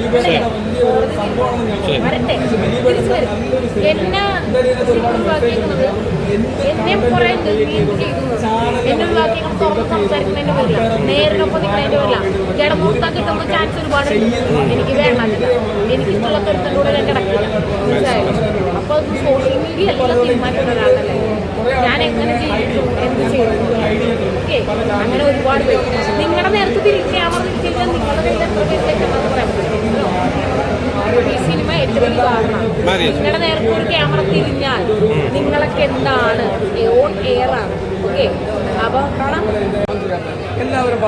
എന്നെ ചെയ്തു ചാൻസ് ഒരുപാട് എനിക്ക് എനിക്ക് ഞാൻ ഞാൻ എങ്ങനെ ജീവിച്ചു എന്ത് ചെയ്തു അങ്ങനെ ഒരുപാട് നിങ്ങളുടെ നേരത്തെ തിരിച്ചു കഴിഞ്ഞാൽ നിങ്ങളുടെ കയ്യിൽ എത്ര പൈസ പറയാൻ പറ്റും ഈ സിനിമ ഏറ്റവും വലിയ കാരണം നിങ്ങളുടെ നേരത്തെ ഒരു ക്യാമറ തിരിഞ്ഞാൽ നിങ്ങളൊക്കെ എന്താണ്? ഓൺ എയർ ആണ്. ഓക്കെ അപ്പൊ കാണാം. എല്ലാവരും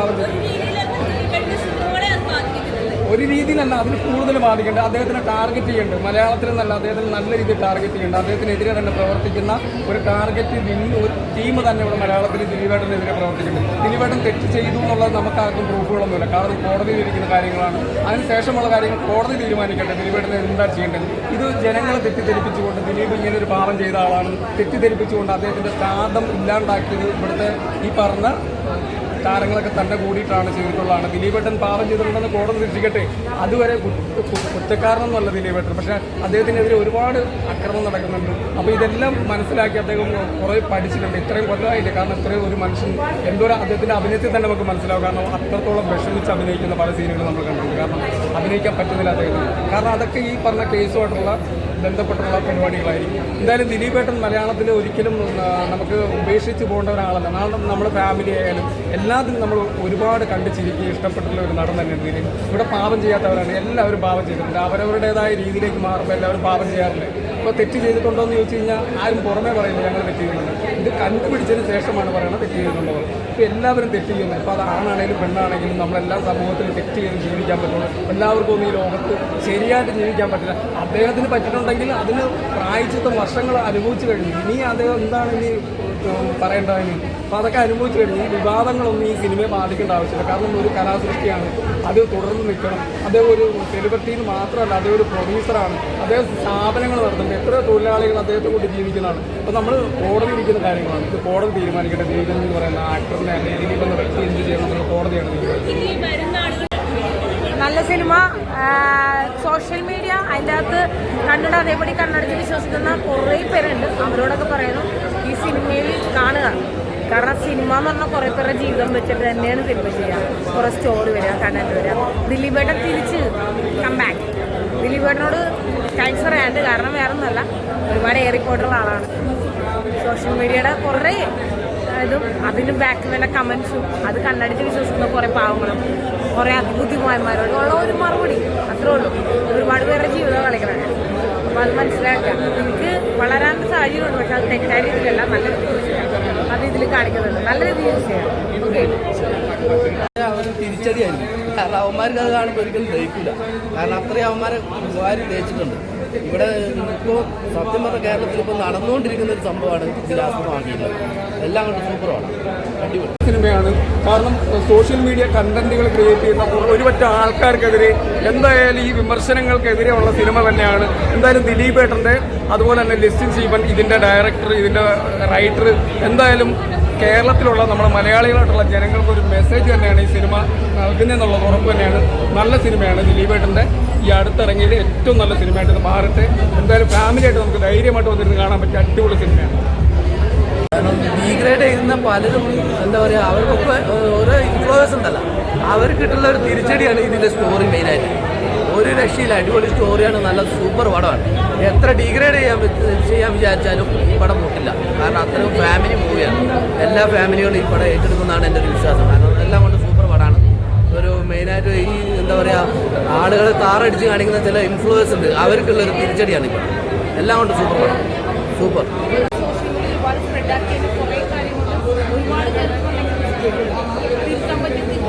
ഒരു രീതിയിലല്ല അതിന് കൂടുതൽ ബാധിക്കേണ്ടത്. അദ്ദേഹത്തിനെ ടാർഗറ്റ് ചെയ്യേണ്ടത്. മലയാളത്തിൽ നല്ല അദ്ദേഹത്തിന് നല്ല രീതിയിൽ ടാർഗറ്റ് ചെയ്യേണ്ടത്. അദ്ദേഹത്തിനെതിരെ തന്നെ പ്രവർത്തിക്കുന്ന ഒരു ടാർഗറ്റ് ഒരു ടീം തന്നെ ഇവിടെ മലയാളത്തിൽ ദിലീപേട്ടനെതിരെ പ്രവർത്തിക്കുന്നുണ്ട്. ദിലീപേട്ടൻ തെറ്റ് ചെയ്തു എന്നുള്ളത് നമുക്ക് ആർക്കും പ്രൂഫുകളൊന്നുമില്ല കാരണം കോടതി ഇരിക്കുന്ന കാര്യങ്ങളാണ്. അതിനുശേഷമുള്ള കാര്യങ്ങൾ കോടതി തീരുമാനിക്കട്ടെ. ദിലീപേട്ടനെ എന്താ ചെയ്യേണ്ടത്? ഇത് ജനങ്ങളെ തെറ്റിദ്ധരിപ്പിച്ചുകൊണ്ട് ദിലീപ് ഇങ്ങനെ ഒരു പാപം ചെയ്ത ആളാണ്. തെറ്റിദ്ധരിപ്പിച്ചുകൊണ്ട് അദ്ദേഹത്തിന്റെ സ്റ്റാർഡം ഇല്ലാണ്ടാക്കിയത് ഇവിടുത്തെ ഈ പറഞ്ഞ താരങ്ങളൊക്കെ തന്നെ കൂടിയിട്ടാണ് ചെയ്തിട്ടുള്ളതാണ്. ദിലീപേട്ടൻ പാപം ചെയ്തിട്ടുണ്ടെന്ന് കോടതി ശിക്ഷിക്കട്ടെ അതുവരെ കുറ്റക്കാരനൊന്നുമല്ല ദിലീപേട്ടൻ. പക്ഷേ അദ്ദേഹത്തിനെതിരെ ഒരുപാട് അക്രമം നടക്കുന്നുണ്ട്. അപ്പോൾ ഇതെല്ലാം മനസ്സിലാക്കി അദ്ദേഹം കുറേ പഠിച്ചിട്ടുണ്ട്. ഇത്രയും കൊല്ലമായില്ല കാരണം ഇത്രയും ഒരു മനുഷ്യൻ എന്തോരം അദ്ദേഹത്തിന്റെ അഭിനയത്തിൽ തന്നെ നമുക്ക് മനസ്സിലാവും. കാരണം അത്രത്തോളം വിഷമിച്ച് അഭിനയിക്കുന്ന പല സീനുകളും നമ്മൾ കണ്ടിട്ടുണ്ട്. കാരണം അഭിനയിക്കാൻ പറ്റുന്നില്ല അദ്ദേഹത്തിന്. കാരണം അതൊക്കെ ഈ പറഞ്ഞ കേസുമായിട്ടുള്ള ബന്ധപ്പെട്ടുള്ള പരിപാടികളായിരിക്കും. എന്തായാലും ദിലീപേട്ടൻ മലയാളത്തിൽ ഒരിക്കലും നമുക്ക് ഉപേക്ഷിച്ച് പോകേണ്ട ഒരാളല്ല. നാളെ നമ്മുടെ ഫാമിലി ആയാലും എല്ലാത്തിനും നമ്മൾ ഒരുപാട് കണ്ട് ചിരിക്കുക ഇഷ്ടപ്പെട്ടുള്ള ഒരു നടൻ തന്നെയാണ് ദിലീപ്. ഇവിടെ പാപം ചെയ്യാത്തവരാണ്. എല്ലാവരും പാപം ചെയ്തിട്ടുണ്ട്. അവരവരുടേതായ രീതിയിലേക്ക് മാറുമ്പോൾ എല്ലാവരും പാപം ചെയ്യാറുണ്ട് ഇപ്പോൾ തെറ്റ് ചെയ്തിട്ടുണ്ടോ എന്ന് ചോദിച്ചു കഴിഞ്ഞാൽ ആരും പുറമേ പറയുന്നത് ഞങ്ങൾ തെറ്റ് ചെയ്യുന്നുണ്ട്. ഇത് കണ്ടുപിടിച്ചതിന് ശേഷമാണ് പറയുന്നത് തെറ്റ് ചെയ്യുന്നുള്ളത് ഇപ്പോൾ എല്ലാവരും തെറ്റ് ചെയ്യുന്നത് ഇപ്പോൾ അത് ആണാണെങ്കിലും പെണ്ണാണെങ്കിലും നമ്മളെല്ലാ സമൂഹത്തിലും തെറ്റ് ചെയ്ത് ജീവിക്കാൻ പറ്റുള്ളൂ. എല്ലാവർക്കും ഒന്നും ഈ ലോകത്ത് ശരിയായിട്ട് ജീവിക്കാൻ പറ്റില്ല. അദ്ദേഹത്തിന് പറ്റിയിട്ടുണ്ടെങ്കിൽ അതിന് പ്രായച്ചിത്തം വർഷങ്ങൾ അനുഭവിച്ചു കഴിഞ്ഞു. ഇനി അത് എന്താണ് ഇനി പറയേണ്ടതിന് അപ്പോൾ അതൊക്കെ അനുഭവിച്ചു കഴിഞ്ഞു. ഈ വിവാദങ്ങളൊന്നും ഈ സിനിമയെ ബാധിക്കേണ്ട ആവശ്യമില്ല. കാരണം ഒരു കലാസൃഷ്ടിയാണ്. അത് തുടർന്ന് നിൽക്കണം. അദ്ദേഹം ഒരു സെലിബ്രിറ്റിയിൽ മാത്രമല്ല അദ്ദേഹം ഒരു പ്രൊഡ്യൂസറാണ് അദ്ദേഹം സ്ഥാപനങ്ങൾ നടത്തുന്നുണ്ട്. എത്ര തൊഴിലാളികൾ അദ്ദേഹത്തെ കൊണ്ട് ജീവിക്കുന്നതാണ്. അപ്പോൾ നമ്മൾ കോടതി ഇരിക്കുന്ന കാര്യങ്ങളാണ്. ഇത് കോടതി തീരുമാനിക്കേണ്ട ജീവിതം എന്ന് പറയുന്ന ആക്ടറിനെ അല്ലെങ്കിൽ ദിലീപ് വ്യക്തി എന്ത് ചെയ്യണം എന്നുള്ള കോടതിയാണ് തീരുമാനിക്കുന്നത്. നല്ല സിനിമ സോഷ്യൽ മീഡിയ അതിന്റെ അകത്ത് കന്നഡ അതേപടി കണ്ണടച്ച് വിശ്വസിക്കുന്ന കുറേ പേരുണ്ട്. അവരോടൊക്കെ പറയുന്നു ഈ സിനിമയിൽ കാണുക. കാരണം സിനിമ എന്ന് പറഞ്ഞാൽ കുറേ പേരുടെ ജീവിതം വെച്ചിട്ട് തന്നെയാണ് സിനിമ ചെയ്യുക. കുറേ സ്റ്റോറി വരിക കണ്ടന്റ് വരിക. ദിലീപേട്ടൻ തിരിച്ച് കംബാക്ക് ദിലീപേട്ടനോട് താങ്ക്സ് പറയാണ്ട് കാരണം വേറെ ഒന്നുമല്ല ഒരുപാട് ഏറിപ്പോയിട്ടുള്ള ആളാണ്. സോഷ്യൽ മീഡിയയുടെ കുറേ ഇതും അതിന് ബാക്കിൽ വല്ല കമൻസും അത് കണ്ണടിച്ച് വിശ്വസിക്കുന്ന കുറേ പാവങ്ങളും കുറേ അത്ഭുതിമാന്മാരോടും ഉള്ള ഒരു മറുപടി. അത്രേ ഉള്ളൂ. ഒരുപാട് പേരുടെ ജീവിതം കളിക്കണം അപ്പോൾ അത് മനസ്സിലാക്കാം എനിക്ക് വളരാൻ സാഹചര്യമുണ്ട് പക്ഷെ അത് തെറ്റായ രീതിയിലല്ല നല്ല രീതിയിൽ അത് ഇതിൽ കാണിക്കുന്നുണ്ട്. നല്ല രീതിയിൽ ചെയ്യാം. ഓക്കെ അവർ കാരണം അവന്മാർക്ക് അത് കാണുമ്പോൾ ഒരിക്കലും ദഹിക്കില്ല കാരണം അത്രയും അവന്മാരെ വാരി തേച്ചിട്ടുണ്ട് ഇവിടെ ഇപ്പോൾ സത്യം പറഞ്ഞ കേരളത്തിൽ ഇപ്പോൾ നടന്നുകൊണ്ടിരിക്കുന്ന ഒരു സംഭവമാണ് ഇതിലാസ്പദമാക്കിയിട്ടുള്ളത് എല്ലാം കൊണ്ട് സൂപ്പറാണ് അടിപൊളി. സിനിമയാണ്. കാരണം സോഷ്യൽ മീഡിയ കണ്ടന്റുകൾ ക്രിയേറ്റ് ചെയ്യുന്ന ഒരുപറ്റ ആൾക്കാർക്കെതിരെ എന്തായാലും ഈ വിമർശനങ്ങൾക്കെതിരെ ഉള്ള സിനിമ തന്നെയാണ്. എന്തായാലും ദിലീപ് ഏട്ടന്റെ അതുപോലെ തന്നെ ലിസ്റ്റിൻ സീവൻ ഇതിന്റെ ഡയറക്ടർ ഇതിന്റെ റൈറ്റർ എന്തായാലും കേരളത്തിലുള്ള നമ്മുടെ മലയാളികളായിട്ടുള്ള ജനങ്ങൾക്ക് ഒരു മെസ്സേജ് തന്നെയാണ് ഈ സിനിമ നൽകുന്നതെന്നുള്ളത് ഉറപ്പ് തന്നെയാണ്. നല്ല സിനിമയാണ് ദിലീപ് ഏട്ടന്റെ. ഈ അടുത്തിറങ്ങിയത് ഏറ്റവും നല്ല സിനിമയായിട്ട് ഇത് മാറട്ടെ. എന്തായാലും ഫാമിലിയായിട്ട് നമുക്ക് ധൈര്യമായിട്ട് വന്നിരുന്ന് കാണാൻ പറ്റിയ അടിപൊളി സിനിമയാണ്. കാരണം ഡീഗ്രേഡ് ചെയ്യുന്ന പലരും എന്താ പറയുക അവർക്കൊക്കെ ഓരോ ഇൻഫ്ലുവൻസ് ഉണ്ടല്ല. അവർക്ക് കിട്ടുന്ന ഒരു തിരിച്ചടിയാണ് ഇതിന്റെ സ്റ്റോറി മെയിനായിട്ട് ഒരു രക്ഷയില്ല അടിപൊളി സ്റ്റോറിയാണ് നല്ല സൂപ്പർ പടമാണ്. എത്ര ഡീഗ്രേഡ് ചെയ്യാൻ ചെയ്യാൻ വിചാരിച്ചാലും ഈ പടം പൊട്ടില്ല. കാരണം അത്രയും ഫാമിലി മൂവിയാണ് എല്ലാ ഫാമിലികളും ഈ പടം ഏറ്റെടുക്കുന്നതാണ് എന്റെ ഒരു വിശ്വാസം. കാരണം എല്ലാം കൊണ്ട് സൂപ്പർ പടമാണ്. ഒരു മെയിനായിട്ട് ഈ എന്താ പറയുക ആളുകളെ താറടിച്ച് കാണിക്കുന്ന ചില ഇൻഫ്ലുവൻസ് ഉണ്ട്. അവർക്കുള്ളൊരു തിരിച്ചടിയാണ് ഈ പടം എല്ലാം കൊണ്ട് സൂപ്പർ പടം. സൂപ്പർ ആക്കിയതിന് കുറേ കാര്യങ്ങൾ ഒരുപാട് പേർക്ക് തിരുത്താൻ പറ്റുന്നില്ല